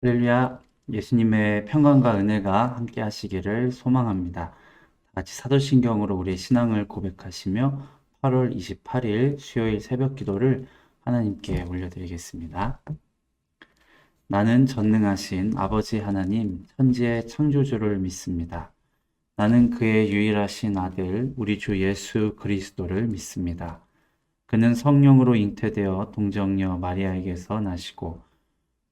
할렐루야, 예수님의 평강과 은혜가 함께 하시기를 소망합니다. 다 같이 사도신경으로 우리의 신앙을 고백하시며 8월 28일 수요일 새벽 기도를 하나님께 올려드리겠습니다. 나는 전능하신 아버지 하나님, 천지의 창조주를 믿습니다. 나는 그의 유일하신 아들, 우리 주 예수 그리스도를 믿습니다. 그는 성령으로 잉태되어 동정녀 마리아에게서 나시고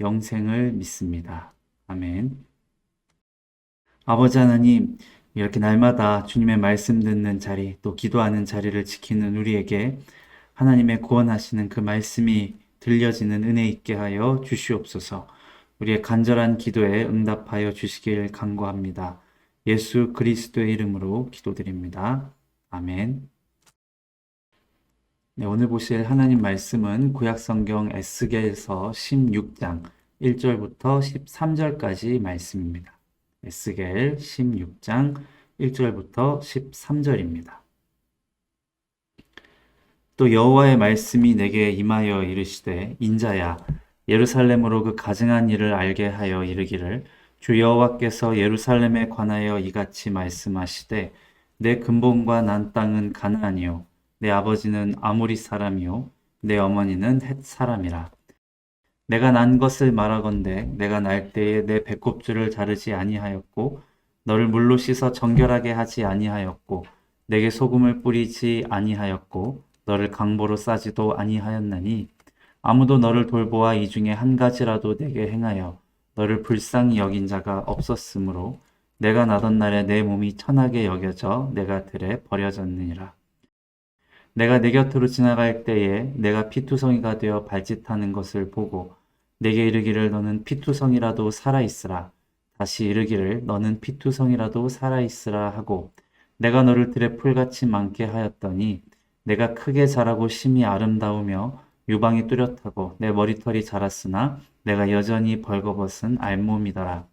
영생을 믿습니다. 아멘. 아버지 하나님, 이렇게 날마다 주님의 말씀 듣는 자리, 또 기도하는 자리를 지키는 우리에게 하나님의 구원하시는 그 말씀이 들려지는 은혜 있게 하여 주시옵소서. 우리의 간절한 기도에 응답하여 주시길 간구합니다. 예수 그리스도의 이름으로 기도드립니다. 아멘. 네, 오늘 보실 하나님 말씀은 구약성경 에스겔서 16장 1절부터 13절까지 말씀입니다. 에스겔 16장 1절부터 13절입니다. 또 여호와의 말씀이 내게 임하여 이르시되 인자야 예루살렘으로 그 가증한 일을 알게 하여 이르기를 주 여호와께서 예루살렘에 관하여 이같이 말씀하시되 내 근본과 난 땅은 가나안이요 내 아버지는 아모리 사람이요 내 어머니는 헷 사람이라 내가 난 것을 말하건대 내가 날 때에 내 배꼽줄을 자르지 아니하였고 너를 물로 씻어 정결하게 하지 아니하였고 내게 소금을 뿌리지 아니하였고 너를 강보로 싸지도 아니하였나니 아무도 너를 돌보아 이 중에 한 가지라도 내게 행하여 너를 불쌍히 여긴 자가 없었으므로 내가 나던 날에 내 몸이 천하게 여겨져 내가 들에 버려졌느니라. 내가 내 곁으로 지나갈 때에 내가 피투성이가 되어 발짓하는 것을 보고 내게 이르기를 너는 피투성이라도 살아있으라. 다시 이르기를 너는 피투성이라도 살아있으라 하고 내가 너를 들에 풀같이 많게 하였더니 내가 크게 자라고 심히 아름다우며 유방이 뚜렷하고 내 머리털이 자랐으나 내가 여전히 벌거벗은 알몸이더라.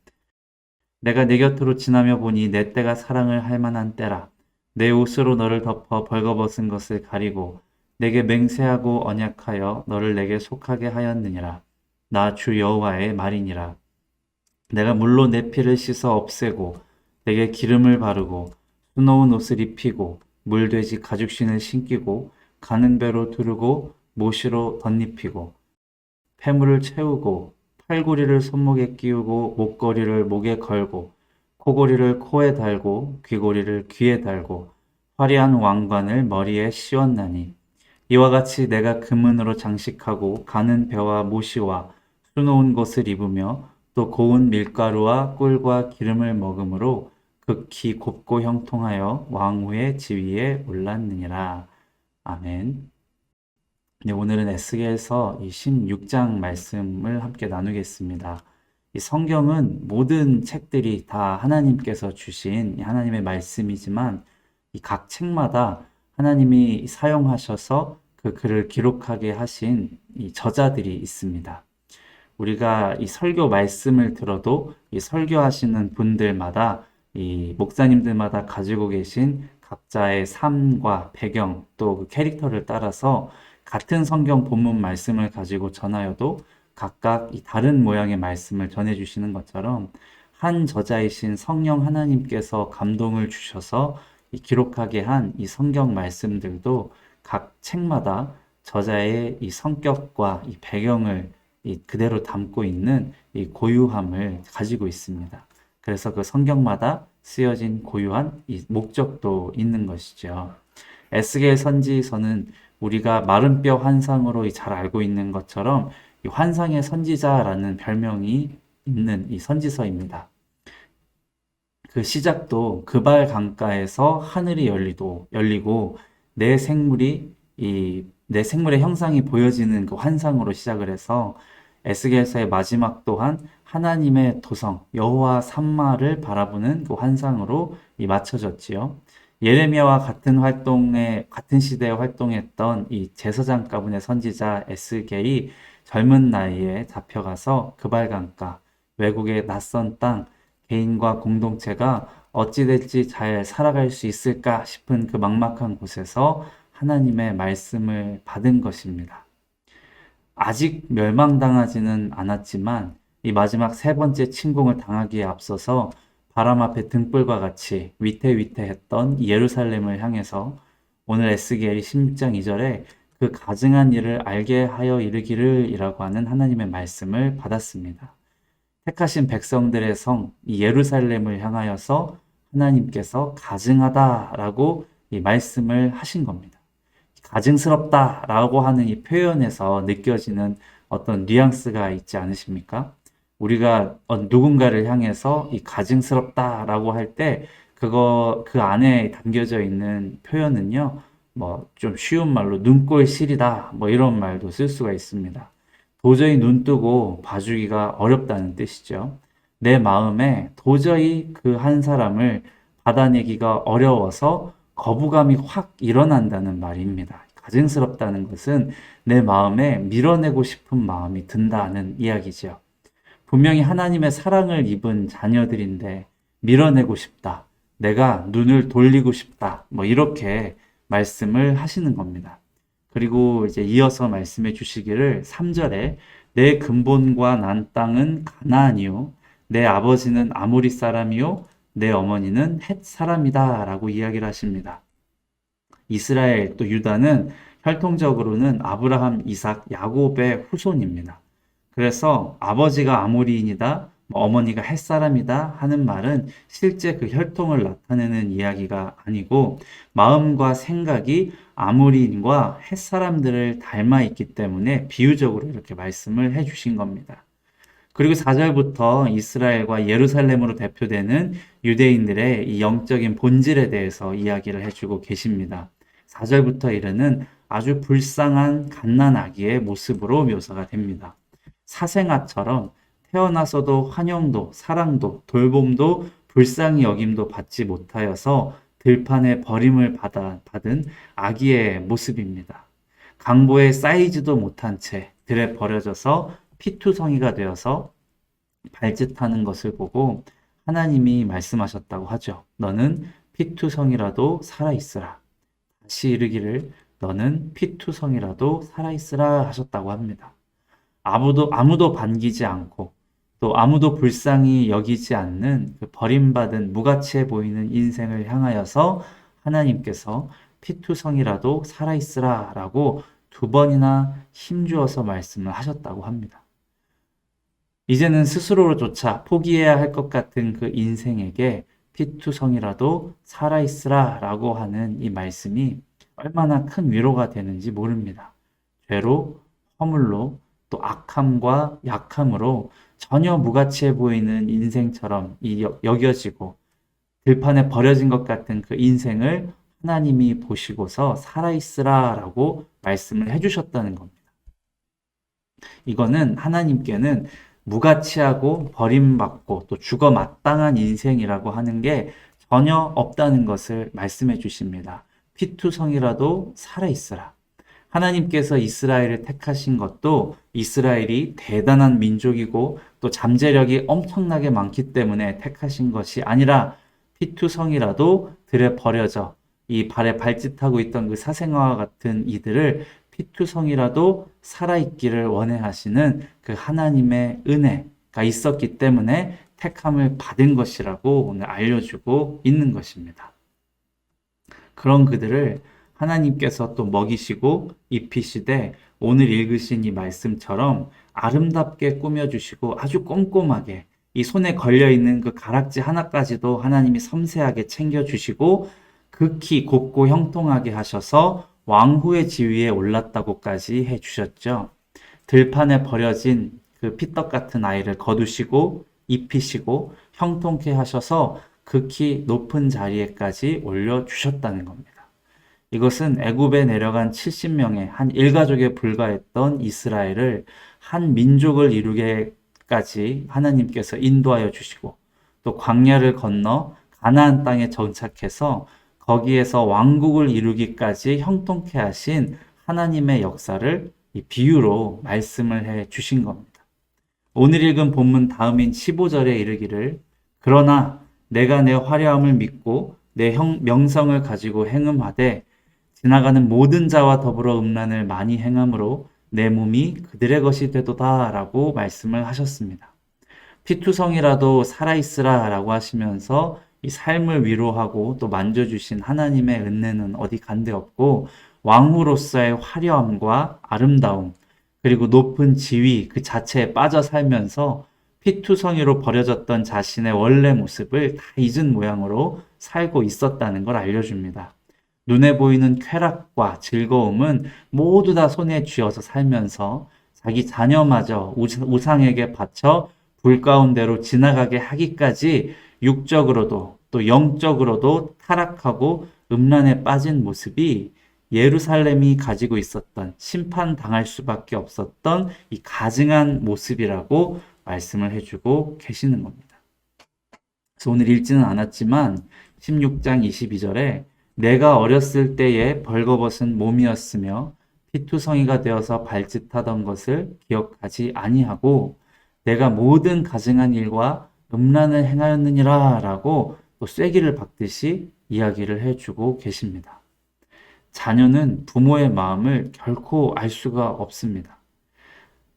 내가 내 곁으로 지나며 보니 내 때가 사랑을 할 만한 때라. 내 옷으로 너를 덮어 벌거벗은 것을 가리고 내게 맹세하고 언약하여 너를 내게 속하게 하였느니라. 나 주 여호와의 말이니라. 내가 물로 내 피를 씻어 없애고 내게 기름을 바르고 수놓은 옷을 입히고 물돼지 가죽신을 신기고 가는 배로 두르고 모시로 덧입히고 폐물을 채우고 팔구리를 손목에 끼우고 목걸이를 목에 걸고 코고리를 코에 달고 귀고리를 귀에 달고 화려한 왕관을 머리에 씌웠나니 이와 같이 내가 금은으로 장식하고 가는 배와 모시와 수놓은 것을 입으며 또 고운 밀가루와 꿀과 기름을 먹음으로 극히 곱고 형통하여 왕후의 지위에 올랐느니라. 아멘. 네, 오늘은 에스겔서 이 16장 말씀을 함께 나누겠습니다. 이 성경은 모든 책들이 다 하나님께서 주신 하나님의 말씀이지만 이 각 책마다 하나님이 사용하셔서 그 글을 기록하게 하신 이 저자들이 있습니다. 우리가 이 설교 말씀을 들어도 이 설교하시는 분들마다 이 목사님들마다 가지고 계신 각자의 삶과 배경 또 그 캐릭터를 따라서 같은 성경 본문 말씀을 가지고 전하여도 각각 이 다른 모양의 말씀을 전해주시는 것처럼 한 저자이신 성령 하나님께서 감동을 주셔서 이 기록하게 한 이 성경 말씀들도 각 책마다 저자의 이 성격과 이 배경을 이 그대로 담고 있는 이 고유함을 가지고 있습니다. 그래서 그 성경마다 쓰여진 고유한 이 목적도 있는 것이죠. 에스겔 선지서는 우리가 마른 뼈 환상으로 잘 알고 있는 것처럼 이 환상의 선지자라는 별명이 있는 이 선지서입니다. 그 시작도 그발 강가에서 하늘이 열리도 열리고 내 생물이 이 내 생물의 형상이 보여지는 그 환상으로 시작을 해서 에스겔서의 마지막 또한 하나님의 도성 여호와 산마를 바라보는 그 환상으로 이 맞춰졌지요. 예레미야와 같은 활동에 같은 시대에 활동했던 이 제사장 가문의 선지자 에스겔이 젊은 나이에 잡혀가서 그발강가 외국의 낯선 땅 개인과 공동체가 어찌 될지 잘 살아갈 수 있을까 싶은 그 막막한 곳에서 하나님의 말씀을 받은 것입니다. 아직 멸망당하지는 않았지만 이 마지막 세 번째 침공을 당하기에 앞서서 바람 앞에 등불과 같이 위태위태했던 예루살렘을 향해서 오늘 에스겔이 16장 2절에 그 가증한 일을 알게 하여 이르기를 이라고 하는 하나님의 말씀을 받았습니다. 택하신 백성들의 성, 이 예루살렘을 향하여서 하나님께서 가증하다라고 이 말씀을 하신 겁니다. 가증스럽다라고 하는 이 표현에서 느껴지는 어떤 뉘앙스가 있지 않으십니까? 우리가 어, 누군가를 향해서 이 가증스럽다라고 할 때 그거 그 안에 담겨져 있는 표현은요. 뭐 좀 쉬운 말로 눈꼴 시리다 뭐 이런 말도 쓸 수가 있습니다. 도저히 눈 뜨고 봐주기가 어렵다는 뜻이죠. 내 마음에 도저히 그 한 사람을 받아내기가 어려워서 거부감이 확 일어난다는 말입니다. 가증스럽다는 것은 내 마음에 밀어내고 싶은 마음이 든다는 이야기죠. 분명히 하나님의 사랑을 입은 자녀들인데 밀어내고 싶다. 내가 눈을 돌리고 싶다. 뭐 이렇게 말씀을 하시는 겁니다. 그리고 이제 이어서 말씀해 주시기를 3절에 내 근본과 난 땅은 가나안이요 내 아버지는 아모리 사람이요 내 어머니는 헷 사람이다라고 이야기를 하십니다. 이스라엘 또 유다는 혈통적으로는 아브라함, 이삭, 야곱의 후손입니다. 그래서 아버지가 아모리인이다, 어머니가 햇사람이다 하는 말은 실제 그 혈통을 나타내는 이야기가 아니고 마음과 생각이 아모리인과 햇사람들을 닮아 있기 때문에 비유적으로 이렇게 말씀을 해 주신 겁니다. 그리고 4절부터 이스라엘과 예루살렘으로 대표되는 유대인들의 이 영적인 본질에 대해서 이야기를 해주고 계십니다. 4절부터 이르는 아주 불쌍한 갓난 아기의 모습으로 묘사가 됩니다. 사생아처럼 태어나서도 환영도 사랑도 돌봄도 불쌍히 여김도 받지 못하여서 들판에 버림을 받아, 받은 아기의 모습입니다. 강보에 쌓이지도 못한 채 들에 버려져서 피투성이가 되어서 발짓하는 것을 보고 하나님이 말씀하셨다고 하죠. 너는 피투성이라도 살아있으라. 다시 이르기를 너는 피투성이라도 살아있으라 하셨다고 합니다. 아무도 아무도 반기지 않고 또 아무도 불쌍히 여기지 않는 그 버림받은 무가치해 보이는 인생을 향하여서 하나님께서 피투성이라도 살아있으라 라고 두 번이나 힘주어서 말씀을 하셨다고 합니다. 이제는 스스로조차 포기해야 할 것 같은 그 인생에게 피투성이라도 살아있으라 라고 하는 이 말씀이 얼마나 큰 위로가 되는지 모릅니다. 죄로, 허물로, 또 악함과 약함으로 전혀 무가치해 보이는 인생처럼 여겨지고 들판에 버려진 것 같은 그 인생을 하나님이 보시고서 살아있으라 라고 말씀을 해주셨다는 겁니다. 이거는 하나님께는 무가치하고 버림받고 또 죽어 마땅한 인생이라고 하는 게 전혀 없다는 것을 말씀해 주십니다. 피투성이라도 살아있으라. 하나님께서 이스라엘을 택하신 것도 이스라엘이 대단한 민족이고 또 잠재력이 엄청나게 많기 때문에 택하신 것이 아니라 피투성이라도 들에 버려져 이 발에 발짓하고 있던 그 사생아와 같은 이들을 피투성이라도 살아있기를 원해 하시는 그 하나님의 은혜가 있었기 때문에 택함을 받은 것이라고 오늘 알려주고 있는 것입니다. 그런 그들을 하나님께서 또 먹이시고 입히시되 오늘 읽으신 이 말씀처럼 아름답게 꾸며주시고 아주 꼼꼼하게 이 손에 걸려있는 그 가락지 하나까지도 하나님이 섬세하게 챙겨주시고 극히 곱고 형통하게 하셔서 왕후의 지위에 올랐다고까지 해주셨죠. 들판에 버려진 그 피떡 같은 아이를 거두시고 입히시고 형통케 하셔서 극히 높은 자리에까지 올려주셨다는 겁니다. 이것은 애굽에 내려간 70명의 한 일가족에 불과했던 이스라엘을 한 민족을 이루게까지 하나님께서 인도하여 주시고 또 광야를 건너 가나안 땅에 정착해서 거기에서 왕국을 이루기까지 형통케 하신 하나님의 역사를 이 비유로 말씀을 해 주신 겁니다. 오늘 읽은 본문 다음인 15절에 이르기를 그러나 내가 내 화려함을 믿고 내 형, 명성을 가지고 행음하되 지나가는 모든 자와 더불어 음란을 많이 행함으로 내 몸이 그들의 것이 되도다라고 말씀을 하셨습니다. 피투성이라도 살아있으라라고 하시면서 이 삶을 위로하고 또 만져주신 하나님의 은혜는 어디 간데 없고 왕후로서의 화려함과 아름다움 그리고 높은 지위 그 자체에 빠져 살면서 피투성이로 버려졌던 자신의 원래 모습을 다 잊은 모양으로 살고 있었다는 걸 알려줍니다. 눈에 보이는 쾌락과 즐거움은 모두 다 손에 쥐어서 살면서 자기 자녀마저 우상에게 바쳐 불 가운데로 지나가게 하기까지 육적으로도 또 영적으로도 타락하고 음란에 빠진 모습이 예루살렘이 가지고 있었던 심판당할 수밖에 없었던 이 가증한 모습이라고 말씀을 해주고 계시는 겁니다. 그래서 오늘 읽지는 않았지만 16장 22절에 내가 어렸을 때에 벌거벗은 몸이었으며 피투성이가 되어서 발짓하던 것을 기억하지 아니하고 내가 모든 가증한 일과 음란을 행하였느니라 라고 또 쐐기를 박듯이 이야기를 해주고 계십니다. 자녀는 부모의 마음을 결코 알 수가 없습니다.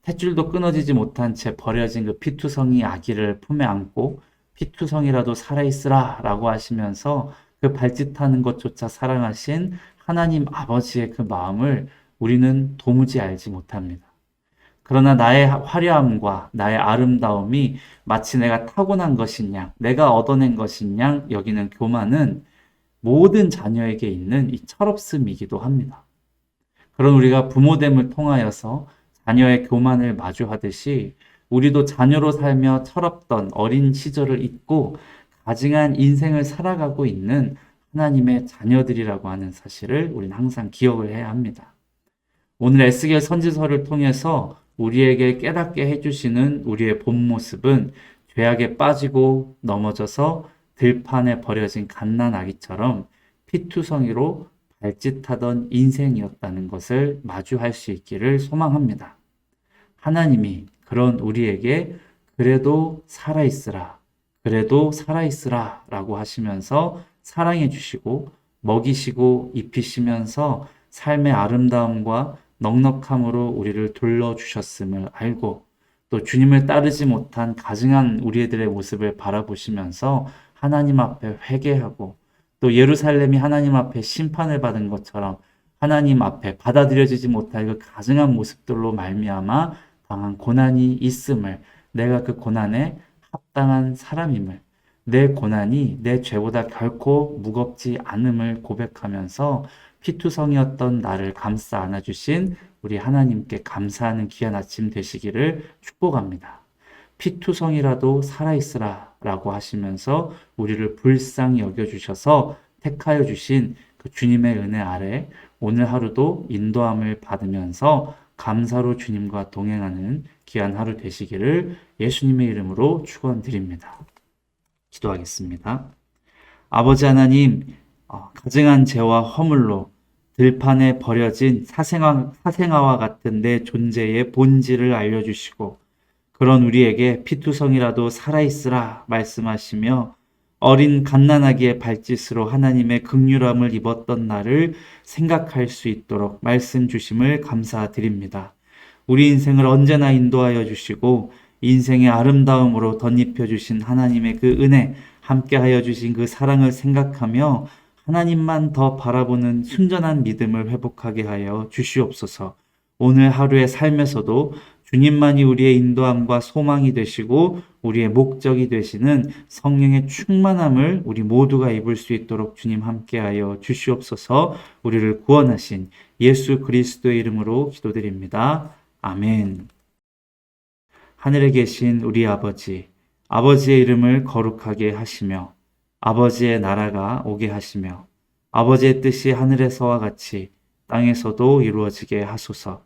탯줄도 끊어지지 못한 채 버려진 그 피투성이 아기를 품에 안고 피투성이라도 살아있으라 라고 하시면서 그 발짓하는 것조차 사랑하신 하나님 아버지의 그 마음을 우리는 도무지 알지 못합니다. 그러나 나의 화려함과 나의 아름다움이 마치 내가 타고난 것이냐, 내가 얻어낸 것이냐 여기는 교만은 모든 자녀에게 있는 이 철없음이기도 합니다. 그런 우리가 부모됨을 통하여서 자녀의 교만을 마주하듯이 우리도 자녀로 살며 철없던 어린 시절을 잊고 가증한 인생을 살아가고 있는 하나님의 자녀들이라고 하는 사실을 우리는 항상 기억을 해야 합니다. 오늘 에스겔 선지서를 통해서 우리에게 깨닫게 해주시는 우리의 본 모습은 죄악에 빠지고 넘어져서 들판에 버려진 갓난 아기처럼 피투성이로 발짓하던 인생이었다는 것을 마주할 수 있기를 소망합니다. 하나님이 그런 우리에게 그래도 살아있으라, 그래도 살아있으라 라고 하시면서 사랑해 주시고 먹이시고 입히시면서 삶의 아름다움과 넉넉함으로 우리를 둘러주셨음을 알고 또 주님을 따르지 못한 가증한 우리들의 모습을 바라보시면서 하나님 앞에 회개하고 또 예루살렘이 하나님 앞에 심판을 받은 것처럼 하나님 앞에 받아들여지지 못할 그 가증한 모습들로 말미암아 당한 고난이 있음을 내가 그 고난에 합당한 사람임을 내 고난이 내 죄보다 결코 무겁지 않음을 고백하면서 피투성이었던 나를 감싸 안아주신 우리 하나님께 감사하는 귀한 아침 되시기를 축복합니다. 피투성이라도 살아있으라 라고 하시면서 우리를 불쌍히 여겨주셔서 택하여 주신 그 주님의 은혜 아래 오늘 하루도 인도함을 받으면서 감사로 주님과 동행하는 귀한 하루 되시기를 예수님의 이름으로 축원드립니다. 기도하겠습니다. 아버지 하나님, 어, 가증한 죄와 허물로 들판에 버려진 사생아, 사생아 와 같은 내 존재의 본질을 알려주시고 그런 우리에게 피투성이라도 살아있으라 말씀하시며 어린 갓난아기의 발짓으로 하나님의 극률함을 입었던 나를 생각할 수 있도록 말씀 주심을 감사드립니다. 우리 인생을 언제나 인도하여 주시고 인생의 아름다움으로 덧입혀 주신 하나님의 그 은혜, 함께하여 주신 그 사랑을 생각하며 하나님만 더 바라보는 순전한 믿음을 회복하게 하여 주시옵소서. 오늘 하루의 삶에서도 주님만이 우리의 인도함과 소망이 되시고 우리의 목적이 되시는 성령의 충만함을 우리 모두가 입을 수 있도록 주님 함께하여 주시옵소서 우리를 구원하신 예수 그리스도의 이름으로 기도드립니다. 아멘. 하늘에 계신 우리 아버지, 아버지의 이름을 거룩하게 하시며 아버지의 나라가 오게 하시며 아버지의 뜻이 하늘에서와 같이 땅에서도 이루어지게 하소서.